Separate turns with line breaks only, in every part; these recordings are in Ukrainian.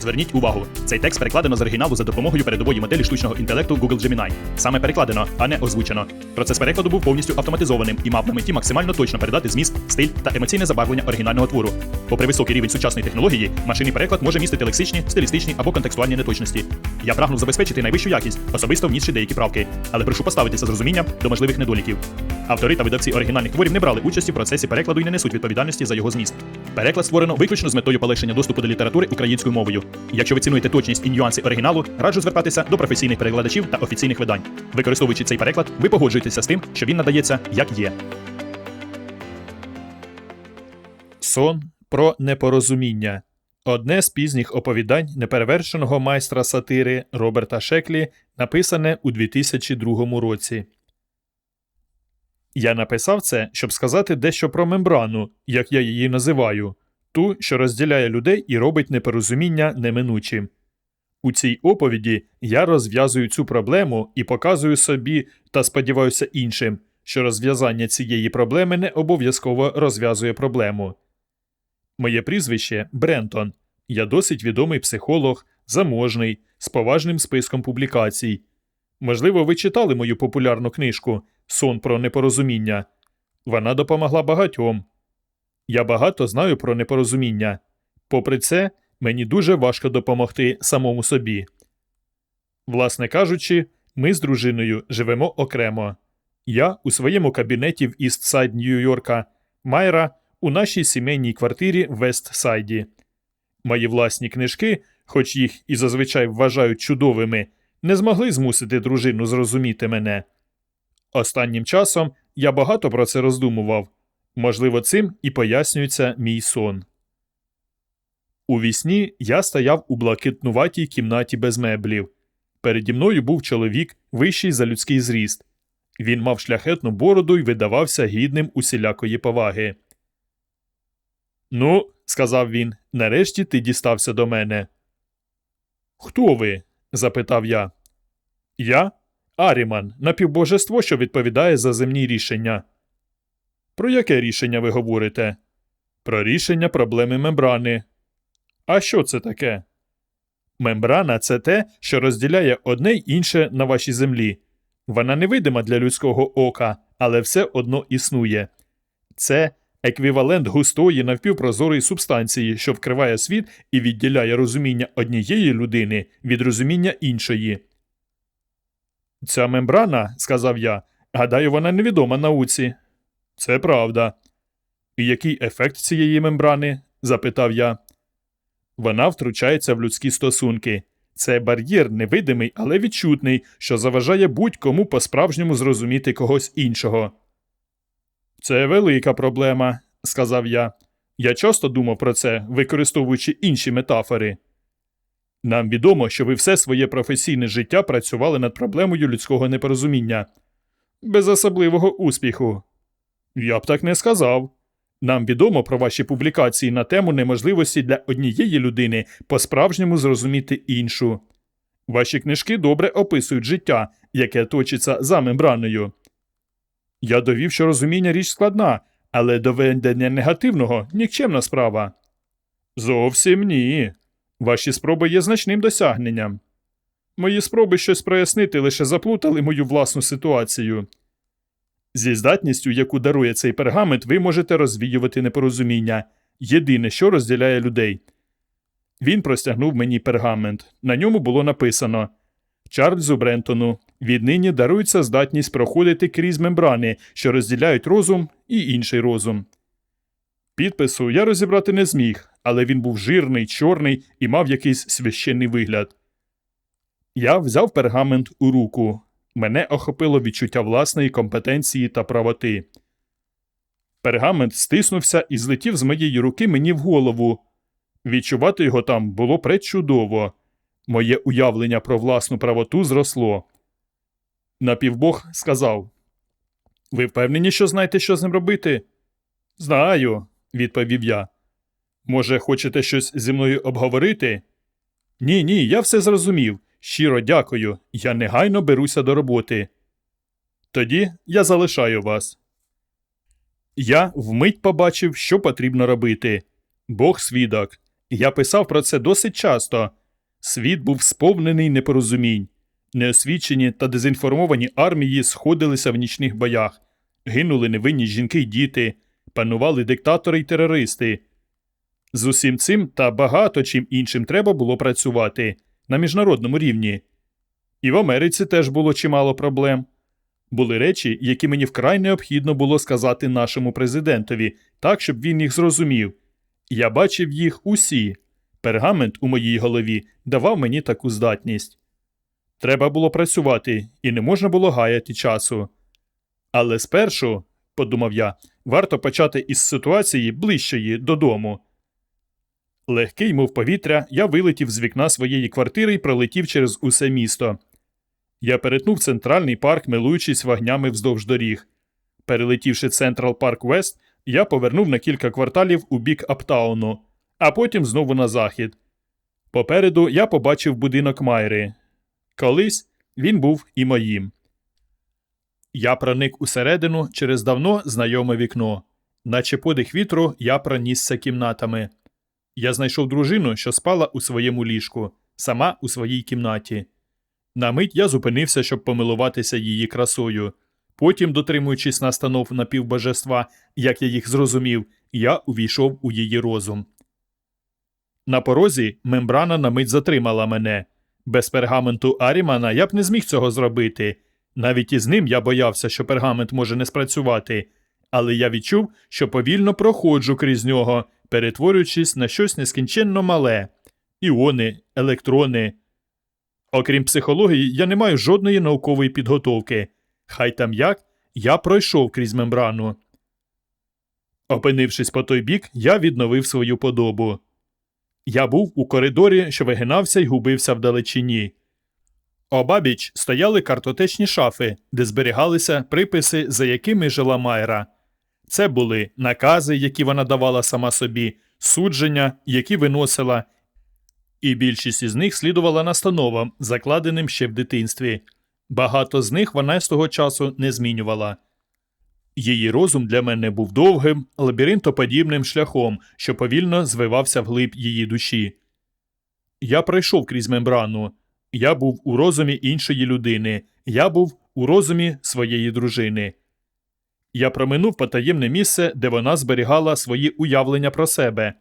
Зверніть увагу, цей текст перекладено з оригіналу за допомогою передової моделі штучного інтелекту Google Gemini. Саме перекладено, а не озвучено. Процес перекладу був повністю автоматизованим і мав на меті максимально точно передати зміст, стиль та емоційне забарвлення оригінального твору. Попри високий рівень сучасної технології, машинний переклад може містити лексичні, стилістичні або контекстуальні неточності. Я прагнув забезпечити найвищу якість, особисто внісши деякі правки, але прошу поставитися з розумінням до можливих недоліків. Автори та видавці оригінальних творів не брали участі в процесі перекладу і не несуть відповідальності за його зміст. Переклад створено виключно з метою полегшення доступу до літератури українською мовою. Якщо ви цінуєте точність і нюанси оригіналу, раджу звертатися до професійних перекладачів та офіційних видань. Використовуючи цей переклад, ви погоджуєтеся з тим, що він надається як є.
Сон про непорозуміння. Одне з пізніх оповідань неперевершеного майстра сатири Роберта Шеклі, написане у 2002 році. Я написав це, щоб сказати дещо про мембрану, як я її називаю, ту, що розділяє людей і робить непорозуміння неминучим. У цій оповіді я розв'язую цю проблему і показую собі та сподіваюся іншим, що розв'язання цієї проблеми не обов'язково розв'язує проблему. Моє прізвище Брентон. Я досить відомий психолог, заможний, з поважним списком публікацій. Можливо, ви читали мою популярну книжку Сон про непорозуміння. Вона допомогла багатьом. Я багато знаю про непорозуміння. Попри це, мені дуже важко допомогти самому собі. Власне кажучи, ми з дружиною живемо окремо. Я у своєму кабінеті в Істсайд Нью-Йорка, Майра у нашій сімейній квартирі в Вестсайді. Мої власні книжки, хоч їх і зазвичай вважають чудовими, не змогли змусити дружину зрозуміти мене. Останнім часом я багато про це роздумував. Можливо, цим і пояснюється мій сон. У вісні я стояв у блакитнуватій кімнаті без меблів. Переді мною був чоловік, вищий за людський зріст. Він мав шляхетну бороду і видавався гідним усілякої поваги. Ну, сказав він, нарешті ти дістався до мене. Хто ви? запитав я. Я Аріман, напівбожество, що відповідає за земні рішення. Про яке рішення ви говорите? Про рішення проблеми мембрани. А що це таке? Мембрана це те, що розділяє одне й інше на вашій землі. Вона невидима для людського ока, але все одно існує. Це еквівалент густої навпівпрозорої субстанції, що вкриває світ і відділяє розуміння однієї людини від розуміння іншої. Ця мембрана, сказав я, гадаю, вона невідома науці. Це правда. І який ефект цієї мембрани? запитав я. Вона втручається в людські стосунки. Це бар'єр невидимий, але відчутний, що заважає будь-кому по-справжньому зрозуміти когось іншого. Це велика проблема, сказав я. Я часто думав про це, використовуючи інші метафори. Нам відомо, що ви все своє професійне життя працювали над проблемою людського непорозуміння. Без особливого успіху. Я б так не сказав. Нам відомо про ваші публікації на тему неможливості для однієї людини по-справжньому зрозуміти іншу. Ваші книжки добре описують життя, яке точиться за мембраною. Я довів, що розуміння річ складна, але доведення негативного нікчемна справа. Зовсім ні. Ваші спроби є значним досягненням. Мої спроби щось прояснити лише заплутали мою власну ситуацію. Зі здатністю, яку дарує цей пергамент, ви можете розвіювати непорозуміння єдине, що розділяє людей. Він простягнув мені пергамент. На ньому було написано Чарльзу Брентону. Віднині дарується здатність проходити крізь мембрани, що розділяють розум і інший розум. Підпису я розібрати не зміг, але він був жирний, чорний і мав якийсь священний вигляд. Я взяв пергамент у руку. Мене охопило відчуття власної компетенції та правоти. Пергамент стиснувся і злетів з моєї руки мені в голову. Відчувати його там було пречудово. Моє уявлення про власну правоту зросло. Напівбог сказав Ви впевнені, що знаєте, що з ним робити? Знаю, відповів я. Може, хочете щось зі мною обговорити? Ні, ні, я все зрозумів. Щиро дякую. Я негайно беруся до роботи. Тоді я залишаю вас. Я вмить побачив, що потрібно робити. Бог свідок. Я писав про це досить часто. Світ був сповнений непорозумінь. Неосвічені та дезінформовані армії сходилися в нічних боях, гинули невинні жінки й діти, панували диктатори й терористи. З усім цим та багато чим іншим треба було працювати на міжнародному рівні. І в Америці теж було чимало проблем. Були речі, які мені вкрай необхідно було сказати нашому президентові, так, щоб він їх зрозумів. Я бачив їх усі. Пергамент у моїй голові давав мені таку здатність. Треба було працювати, і не можна було гаяти часу. Але спершу, подумав я, варто почати із ситуації ближчої додому. Легкий, мов повітря, я вилетів з вікна своєї квартири і пролетів через усе місто. Я перетнув центральний парк, милуючись вогнями вздовж доріг. Перелетівши Централ Парк Вест, я повернув на кілька кварталів у бік Аптауну, а потім знову на захід. Попереду я побачив будинок Майри. Колись він був і моїм. Я проник усередину через давно знайоме вікно. Наче подих вітру, я пронісся кімнатами. Я знайшов дружину, що спала у своєму ліжку, сама у своїй кімнаті. На мить я зупинився, щоб помилуватися її красою. Потім, дотримуючись настанов напівбожества, як я їх зрозумів, я увійшов у її розум. На порозі мембрана на мить затримала мене. Без пергаменту Арімана я б не зміг цього зробити. Навіть із ним я боявся, що пергамент може не спрацювати, але я відчув, що повільно проходжу крізь нього, перетворюючись на щось нескінченно мале іони, електрони. Окрім психології, я не маю жодної наукової підготовки. Хай там як, я пройшов крізь мембрану. Опинившись по той бік, я відновив свою подобу. Я був у коридорі, що вигинався й губився вдалечині. Обабіч стояли картотечні шафи, де зберігалися приписи, за якими жила Майра. Це були накази, які вона давала сама собі, судження, які виносила, і більшість із них слідувала настановам, закладеним ще в дитинстві. Багато з них вона з того часу не змінювала. Її розум для мене був довгим, лабіринтоподібним шляхом, що повільно звивався вглиб її душі. Я пройшов крізь мембрану. Я був у розумі іншої людини, я був у розумі своєї дружини. Я проминув потаємне місце, де вона зберігала свої уявлення про себе.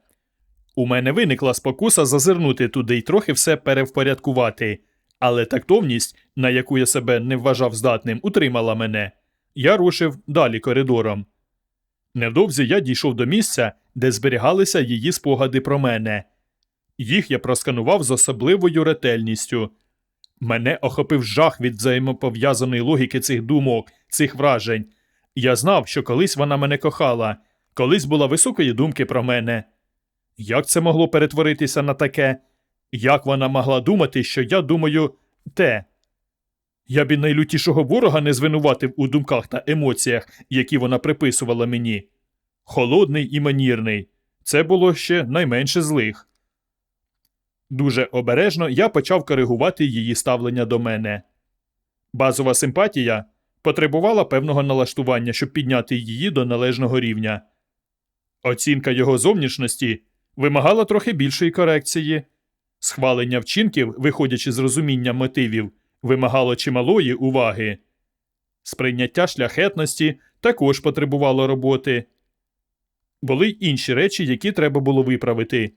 У мене виникла спокуса зазирнути туди й трохи все перевпорядкувати, але тактовність, на яку я себе не вважав здатним, утримала мене. Я рушив далі коридором. Невдовзі я дійшов до місця, де зберігалися її спогади про мене. Їх я просканував з особливою ретельністю. Мене охопив жах від взаємопов'язаної логіки цих думок, цих вражень. Я знав, що колись вона мене кохала, колись була високої думки про мене. Як це могло перетворитися на таке? Як вона могла думати, що я думаю те? Я б і найлютішого ворога не звинуватив у думках та емоціях, які вона приписувала мені. Холодний і манірний. Це було ще найменше злих. Дуже обережно я почав коригувати її ставлення до мене. Базова симпатія потребувала певного налаштування, щоб підняти її до належного рівня. Оцінка його зовнішності вимагала трохи більшої корекції. Схвалення вчинків, виходячи з розуміння мотивів, вимагало чималої уваги. Сприйняття шляхетності також потребувало роботи. Були й інші речі, які треба було виправити.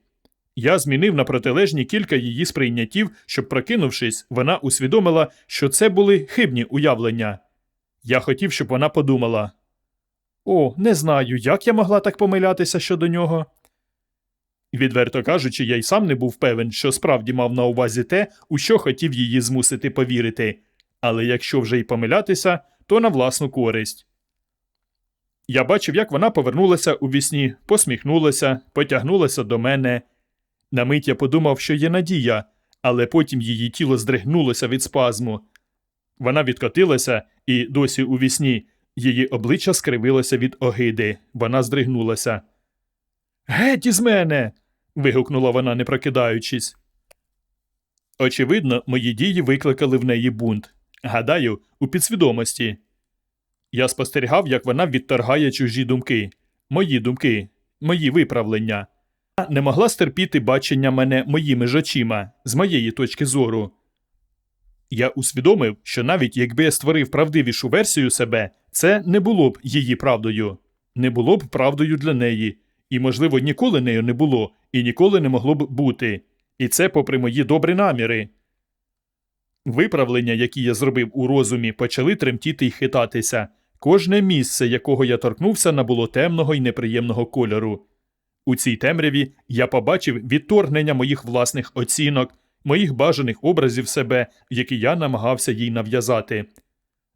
Я змінив на протилежні кілька її сприйняттів, щоб, прокинувшись, вона усвідомила, що це були хибні уявлення. Я хотів, щоб вона подумала О, не знаю, як я могла так помилятися щодо нього. Відверто кажучи, я й сам не був певен, що справді мав на увазі те, у що хотів її змусити повірити, але якщо вже й помилятися, то на власну користь. Я бачив, як вона повернулася у вісні, посміхнулася, потягнулася до мене. На мить я подумав, що є надія, але потім її тіло здригнулося від спазму. Вона відкотилася, і досі у вісні її обличчя скривилося від огиди. Вона здригнулася. Геть із мене. вигукнула вона, не прокидаючись. Очевидно, мої дії викликали в неї бунт. Гадаю, у підсвідомості. Я спостерігав, як вона відторгає чужі думки, мої думки, мої виправлення. не могла стерпіти бачення мене моїми ж очима, з моєї точки зору. Я усвідомив, що навіть якби я створив правдивішу версію себе, це не було б її правдою, не було б правдою для неї, і, можливо, ніколи нею не було, і ніколи не могло б бути. І це попри мої добрі наміри. Виправлення, які я зробив у розумі, почали тремтіти й хитатися. Кожне місце, якого я торкнувся, набуло темного й неприємного кольору. У цій темряві я побачив відторгнення моїх власних оцінок, моїх бажаних образів себе, які я намагався їй нав'язати.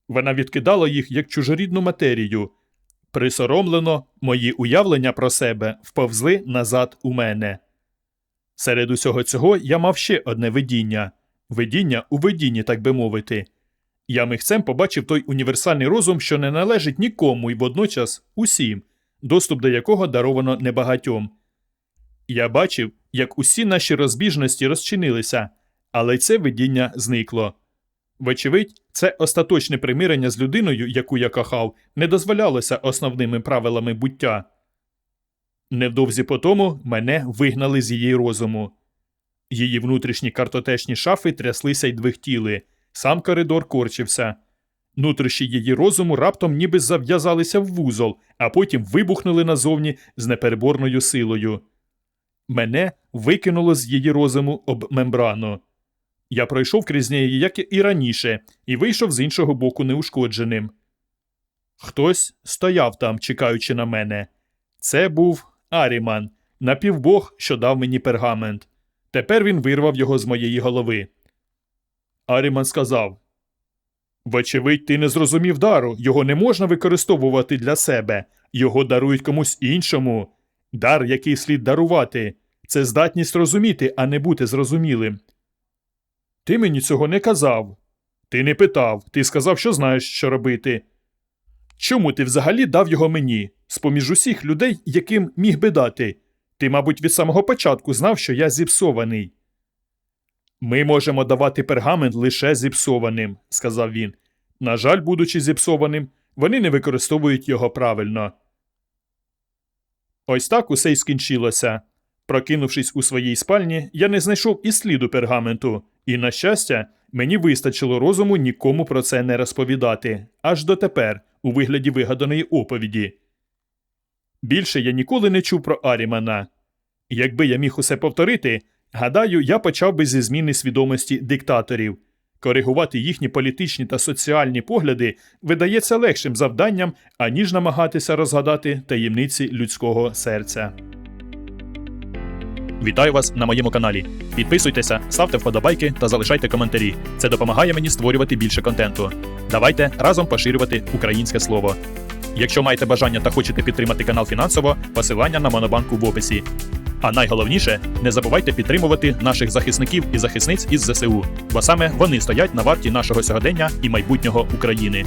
Вона відкидала їх як чужорідну матерію. Присоромлено, мої уявлення про себе вповзли назад у мене. Серед усього цього я мав ще одне видіння видіння у видінні, так би мовити. Я михцем побачив той універсальний розум, що не належить нікому і водночас усім, доступ до якого даровано небагатьом. Я бачив, як усі наші розбіжності розчинилися, але це видіння зникло. Вочевидь, це остаточне примирення з людиною, яку я кохав, не дозволялося основними правилами буття. Невдовзі по тому мене вигнали з її розуму. Її внутрішні картотечні шафи тряслися й двихтіли, сам коридор корчився. Нутрощі її розуму раптом ніби зав'язалися в вузол, а потім вибухнули назовні з непереборною силою. Мене викинуло з її розуму об мембрану. Я пройшов крізь неї, як і раніше, і вийшов з іншого боку неушкодженим. Хтось стояв там, чекаючи на мене. Це був Аріман, напівбог, що дав мені пергамент. Тепер він вирвав його з моєї голови. Аріман сказав: Вочевидь, ти не зрозумів дару, його не можна використовувати для себе, його дарують комусь іншому. Дар, який слід дарувати, це здатність розуміти, а не бути зрозумілим. Ти мені цього не казав. Ти не питав, ти сказав, що знаєш, що робити. Чому ти взагалі дав його мені, з поміж усіх людей, яким міг би дати? Ти, мабуть, від самого початку знав, що я зіпсований. Ми можемо давати пергамент лише зіпсованим, сказав він. На жаль, будучи зіпсованим, вони не використовують його правильно. Ось так усе й скінчилося. Прокинувшись у своїй спальні, я не знайшов і сліду пергаменту, і, на щастя, мені вистачило розуму нікому про це не розповідати, аж дотепер, у вигляді вигаданої оповіді. Більше я ніколи не чув про Арімана. Якби я міг усе повторити, гадаю, я почав би зі зміни свідомості диктаторів. Коригувати їхні політичні та соціальні погляди видається легшим завданням, аніж намагатися розгадати таємниці людського серця.
Вітаю вас на моєму каналі. Підписуйтеся, ставте вподобайки та залишайте коментарі. Це допомагає мені створювати більше контенту. Давайте разом поширювати українське слово. Якщо маєте бажання та хочете підтримати канал фінансово, посилання на Монобанку в описі. А найголовніше, не забувайте підтримувати наших захисників і захисниць із ЗСУ, бо саме вони стоять на варті нашого сьогодення і майбутнього України.